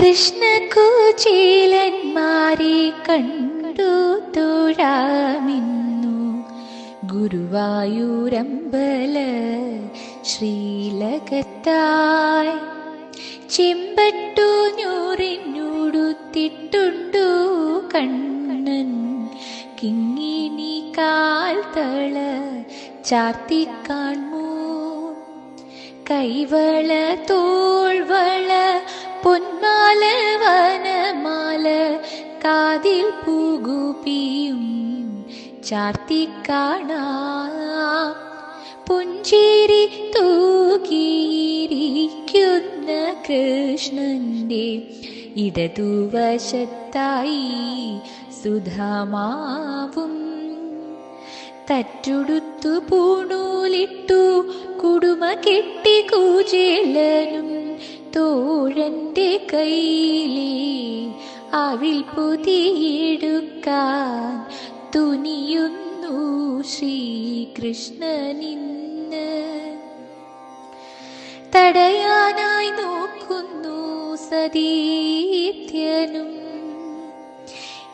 കൃഷ്ണ കുചേലന്മാരെ കണ്ടു തൊഴാമിന്നു. ഗുരുവായൂരമ്പല ശ്രീലകത്തായി ചെമ്പട്ടു ഞൂറിഞ്ഞുടുത്തിട്ടുണ്ടു കണ്ണൻ. കിങ്ങിനി കാൽ തള ചാർത്തിക്കാൺമൂ കൈവള തോൾവള പൊന്മാല വനമാല കാതിൽ പൂകുപിയും ചാർത്തിക്കാണാം പുഞ്ചേരി തൂകിയിരിക്കുന്ന കൃഷ്ണന്റെ ഇടതുവശത്തായി സുധമാവും. തറ്റുടുത്തു പൂണൂലിട്ടു കുടുമ കെട്ടി കൂചേലനും തോഴന്റെ കയ്യിലെ അവിൽ പുതിയെടുക്കാൻ തുനിയുന്നു ശ്രീകൃഷ്ണനിന്ന്. തടയാനായി നോക്കുന്നു സതീത്യനും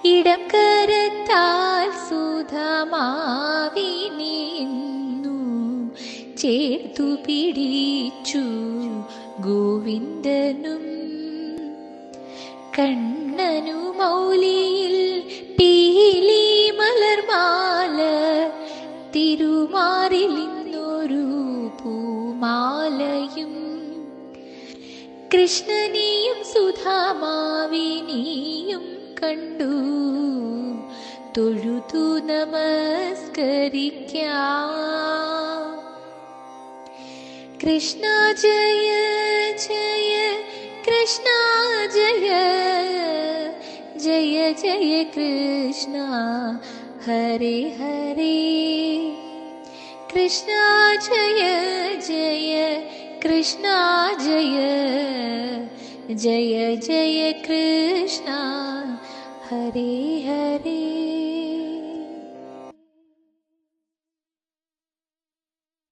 ഇടം കരത്താൽ സുധമാവിനിന്നു ചേർത്തു പിടിച്ചു ഗോവിന്ദനും. കണ്ണനു മൗലിയിൽ പീലി മലർമാല തിരുമാറിലിന്നൊരു പൂമാലയും. കൃഷ്ണനെയും സുധാമാവിനെയും കണ്ടു. തൊഴുതു നമസ്കരിക്കാം. कृष्णा जय जय कृष्णा जय जय जय कृष्ण। हरि हरि। कृष्णा जय जय कृष्णा जय जय जय कृष्ण। हरि हरि।